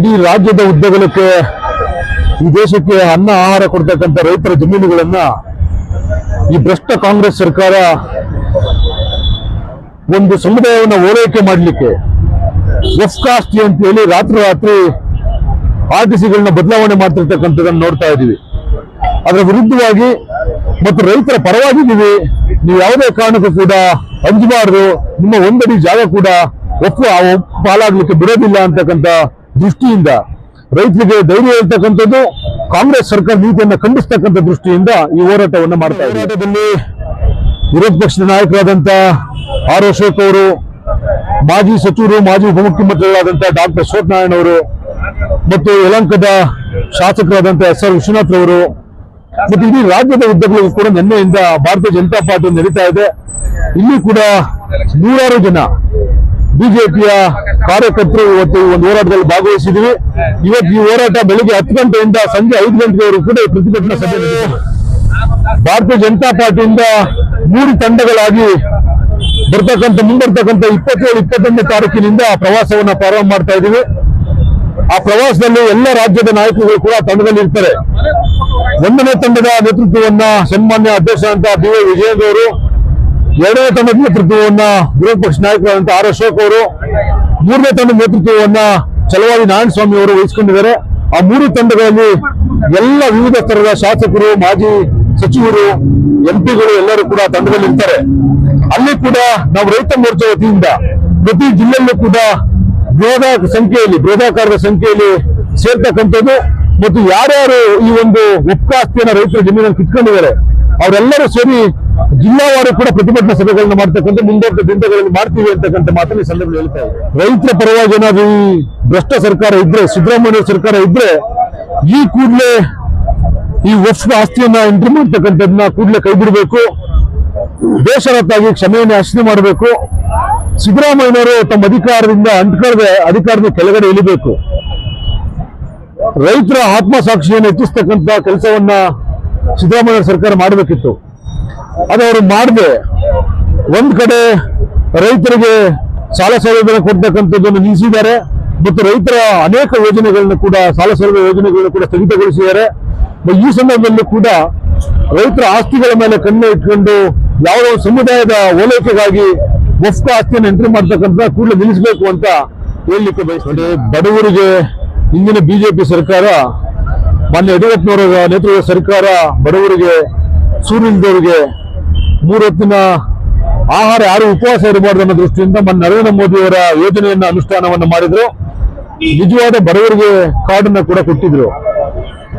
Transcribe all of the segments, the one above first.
ಇಡೀ ರಾಜ್ಯದ ಉದ್ದಗಲಕ್ಕೆ ಈ ದೇಶಕ್ಕೆ ಅನ್ನ ಆಹಾರ ಕೊಡ್ತಕ್ಕಂಥ ರೈತರ ಜಮೀನುಗಳನ್ನ ಈ ಭ್ರಷ್ಟ ಕಾಂಗ್ರೆಸ್ ಸರ್ಕಾರ ಒಂದು ಸಮುದಾಯವನ್ನು ಓಲೈಕೆ ಮಾಡಲಿಕ್ಕೆ ಎಫ್ಕಾಸ್ಟಿ ಅಂತ ಹೇಳಿ ರಾತ್ರಿ ರಾತ್ರಿ ಆರ್ ಟಿ ಸಿಗಳನ್ನ ಬದಲಾವಣೆ ಮಾಡ್ತಿರ್ತಕ್ಕಂಥದ್ದನ್ನು ನೋಡ್ತಾ ಇದ್ದೀವಿ. ಅದರ ವಿರುದ್ಧವಾಗಿ ಮತ್ತು ರೈತರ ಪರವಾಗಿದ್ದೀವಿ. ನೀವು ಯಾವುದೇ ಕಾರಣಕ್ಕೂ ಕೂಡ ಅಂಜಬಾರದು. ನಿಮ್ಮ ಒಂದಡಿ ಜಾಗ ಕೂಡ ಒಪ್ಪು ಪಾಲಾಗ್ಲಿಕ್ಕೆ ಬಿಡೋದಿಲ್ಲ ಅಂತಕ್ಕಂಥ ದೃಷ್ಟಿಯಿಂದ ರೈತರಿಗೆ ಧೈರ್ಯ ಹೇಳ್ತಕ್ಕಂಥದ್ದು ಕಾಂಗ್ರೆಸ್ ಸರ್ಕಾರ ನೀತಿಯನ್ನು ಖಂಡಿಸ್ತಕ್ಕಂಥ ದೃಷ್ಟಿಯಿಂದ ಈ ಹೋರಾಟವನ್ನು ಮಾಡ್ತಾ ಹೋರಾಟದಲ್ಲಿ ವಿರೋಧ ಪಕ್ಷದ ನಾಯಕರಾದಂತ ಆರ್ ಅಶೋಕ್ ಅವರು ಮಾಜಿ ಸಚಿವರು ಮಾಜಿ ಉಪಮುಖ್ಯಮಂತ್ರಿಗಳಾದಂತಹ ಡಾಕ್ಟರ್ ಅಶೋಕ್ ನಾರಾಯಣ ಅವರು ಮತ್ತು ಯಲಂಕದ ಶಾಸಕರಾದಂತ ಎಸ್ ಆರ್ ವಿಶ್ವನಾಥ್ ಅವರು ಮತ್ತು ಇಡೀ ರಾಜ್ಯದ ಉದ್ದಗಳಿಗೂ ಕೂಡ ನಿನ್ನೆಯಿಂದ ಭಾರತೀಯ ಜನತಾ ಪಾರ್ಟಿ ನಡೀತಾ ಇದೆ. ಇಲ್ಲಿ ಕೂಡ ನೂರಾರು ಜನ ಬಿಜೆಪಿಯ ಕಾರ್ಯಕರ್ತರು ಇವತ್ತು ಒಂದು ಹೋರಾಟದಲ್ಲಿ ಭಾಗವಹಿಸಿದ್ವಿ ಇವತ್ತು ಈ ಹೋರಾಟ ಬೆಳಿಗ್ಗೆ ಹತ್ತು ಗಂಟೆಯಿಂದ ಸಂಜೆ ಐದು ಗಂಟೆವರೆಗೂ ಕೂಡ ಪ್ರತಿಭಟನಾ ಸಭೆ ಭಾರತೀಯ ಜನತಾ ಪಾರ್ಟಿಯಿಂದ ಮೂರು ತಂಡಗಳಾಗಿ ಬರ್ತಕ್ಕಂಥ, ಮುಂಬರ್ತಕ್ಕಂಥ ಇಪ್ಪತ್ತೇಳು, ಇಪ್ಪತ್ತೊಂದನೇ ತಾರೀಕಿನಿಂದ ಪ್ರವಾಸವನ್ನ ಪ್ರಾರಂಭ ಮಾಡ್ತಾ ಇದ್ದೀವಿ. ಆ ಪ್ರವಾಸದಲ್ಲಿ ಎಲ್ಲ ರಾಜ್ಯದ ನಾಯಕರುಗಳು ಕೂಡ ತಂಡದಲ್ಲಿ ಇರ್ತಾರೆ. ಒಂದನೇ ತಂಡದ ನೇತೃತ್ವವನ್ನ ಸನ್ಮಾನ್ಯ ಅಧ್ಯಕ್ಷ ಅಂತ ಬಿ ವೈ ವಿಜಯೇಂದ್ರ ಅವರು ಎರಡನೇ ತಂಡದ ನೇತೃತ್ವವನ್ನ ವಿರೋಧ ಪಕ್ಷ ನಾಯಕರಾದಂತ ಆರ್ ಅಶೋಕ್ ಅವರು, ಮೂರನೇ ತಂಡದ ನೇತೃತ್ವವನ್ನ ಚಲವಾದಿ ನಾರಾಯಣ ಸ್ವಾಮಿ ಅವರು ವಹಿಸಿಕೊಂಡಿದ್ದಾರೆ. ಆ ಮೂರು ತಂಡಗಳಲ್ಲಿ ಎಲ್ಲ ವಿವಿಧ ಸ್ತರದ ಶಾಸಕರು, ಮಾಜಿ ಸಚಿವರು ಎಂಪಿಗಳು ಎಲ್ಲರೂ ಕೂಡ ತಂಡದಲ್ಲಿ ಇರ್ತಾರೆ. ಅಲ್ಲಿ ಕೂಡ ನಾವು ರೈತ ಮೋರ್ಚಾ ವತಿಯಿಂದ ಪ್ರತಿ ಜಿಲ್ಲೆಯಲ್ಲೂ ಕೂಡ ಬೃಹದ ಸಂಖ್ಯೆಯಲ್ಲಿ ಬೃಹದಾಕಾರದ ಸಂಖ್ಯೆಯಲ್ಲಿ ಸೇರ್ತಕ್ಕಂಥದ್ದು. ಮತ್ತು ಯಾರ್ಯಾರು ಈ ಒಂದು ಒಪ್ಪಾಸ್ತಿಯನ್ನ ರೈತರು ಜಮೀನನ್ನು ಕಿತ್ಕೊಂಡಿದ್ದಾರೆ ಅವರೆಲ್ಲರೂ ಸೇರಿ ಜಿಲ್ಲಾವಾರು ಕೂಡ ಪ್ರತಿಭಟನಾ ಸಭೆಗಳನ್ನು ಮಾಡ್ತಕ್ಕಂಥ ಮುಂದೊಂದು ದಿನಗಳಲ್ಲಿ ಮಾಡ್ತೀವಿ ಅಂತಕ್ಕಂಥ ಮಾತನ್ನು ಸಂದರ್ಭ ಹೇಳ್ತಾ ಇದ್ದಾರೆ. ರೈತರ ಪರವಾಗಿ ಏನಾದ್ರು ಈ ಭ್ರಷ್ಟ ಸರ್ಕಾರ ಇದ್ರೆ, ಸಿದ್ದರಾಮಯ್ಯ ಸರ್ಕಾರ ಇದ್ರೆ, ಈ ಕೂಡಲೇ ಈ ವರ್ಷದ ಆಸ್ತಿಯನ್ನ ಎಂಟ್ರಿ ಮಾಡ್ತಕ್ಕಂಥದ್ದನ್ನ ಕೂಡಲೇ ಕೈ ಬಿಡಬೇಕು. ಬೇಷರತ್ತಾಗಿ ಕ್ಷಮೆಯನ್ನು ಯಾಚನೆ ಮಾಡಬೇಕು. ಸಿದ್ದರಾಮಯ್ಯನವರು ತಮ್ಮ ಅಧಿಕಾರದಿಂದ ಅಂಟ್ಕೊಳ್ಳದೆ ಅಧಿಕಾರದ ಕೆಳಗಡೆ ಇಳಿಬೇಕು. ರೈತರ ಆತ್ಮಸಾಕ್ಷಿಯನ್ನು ಹೆಚ್ಚಿಸ್ತಕ್ಕಂಥ ಕೆಲಸವನ್ನ ಸಿದ್ದರಾಮಯ್ಯ ಸರ್ಕಾರ ಮಾಡಬೇಕಿತ್ತು. ಅದು ಅವರು ಮಾಡದೆ. ಒಂದು ಕಡೆ ರೈತರಿಗೆ ಸಾಲ ಸೌಲಭ್ಯ ಕೊಡ್ತಕ್ಕಂಥದ್ದನ್ನು ನಿಲ್ಲಿಸಿದ್ದಾರೆ ಮತ್ತು ರೈತರ ಅನೇಕ ಯೋಜನೆಗಳನ್ನು ಕೂಡ, ಸಾಲ ಸೌಲಭ್ಯ ಯೋಜನೆಗಳನ್ನು ಕೂಡ ಸ್ಥಗಿತಗೊಳಿಸಿದ್ದಾರೆ. ಈ ಸಂದರ್ಭದಲ್ಲಿ ಕೂಡ ರೈತರ ಆಸ್ತಿಗಳ ಮೇಲೆ ಕಣ್ಣು ಇಟ್ಕೊಂಡು ಯಾವ ಸಮುದಾಯದ ಓಲೈಕೆಗಾಗಿ ಒಫ್ಕ ಆಸ್ತಿಯನ್ನು ಎಂಟ್ರಿ ಮಾಡ್ತಕ್ಕಂಥ ಕೂಡಲೇ ನಿಲ್ಲಿಸಬೇಕು ಅಂತ ಹೇಳಲಿಕ್ಕೆ ಬಯಸ್ತಾರೆ ಬಡವರಿಗೆ ಇಂದಿನ ಬಿಜೆಪಿ ಸರ್ಕಾರ ಮಾನ್ಯ ಯಡಿಯೂರಪ್ಪನವರ ನೇತೃತ್ವದ ಸರ್ಕಾರ ಬಡವರಿಗೆ ಸೂರ್ಯನಿದ್ದವರಿಗೆ ಮೂರು ಹೊತ್ತಿನ ಆಹಾರ ಯಾರು ಉಪವಾಸ ಇರಬಾರ್ದು ಅನ್ನೋ ದೃಷ್ಟಿಯಿಂದ ಮಾನ್ಯ ನರೇಂದ್ರ ಮೋದಿಯವರ ಯೋಜನೆಯನ್ನ ಅನುಷ್ಠಾನವನ್ನು ಮಾಡಿದ್ರು. ನಿಜವಾದ ಬಡವರಿಗೆ ಕಾರ್ಡನ್ನ ಕೂಡ ಕೊಟ್ಟಿದ್ರು.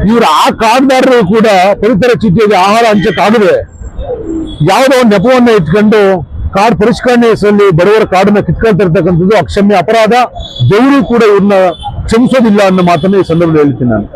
ಇವರು ಆ ಕಾರ್ಡ್ದಾರರು ಕೂಡ ಪರಿತರ ಚೀಟಿಯಲ್ಲಿ ಆಹಾರ ಹಂಚಕ್ಕಾಗದೆ ಯಾವುದೋ ಒಂದು ನೆಪವನ್ನ ಇಟ್ಕೊಂಡು ಕಾರ್ಡ್ ಪರಿಷ್ಕರಣೆ ಹೆಸರಲ್ಲಿ ಬಡವರ ಕಾರ್ಡನ್ನ ಕಿತ್ಕೊಳ್ತಾ ಇರ್ತಕ್ಕಂಥದ್ದು ಅಕ್ಷಮ್ಯ ಅಪರಾಧ. ದೇವರು ಕೂಡ ಇವ್ರನ್ನ ಕ್ಷಮಿಸೋದಿಲ್ಲ ಅನ್ನೋ ಮಾತನ್ನ ಈ ಸಂದರ್ಭದಲ್ಲಿ ಹೇಳ್ತೀನಿ ನಾನು.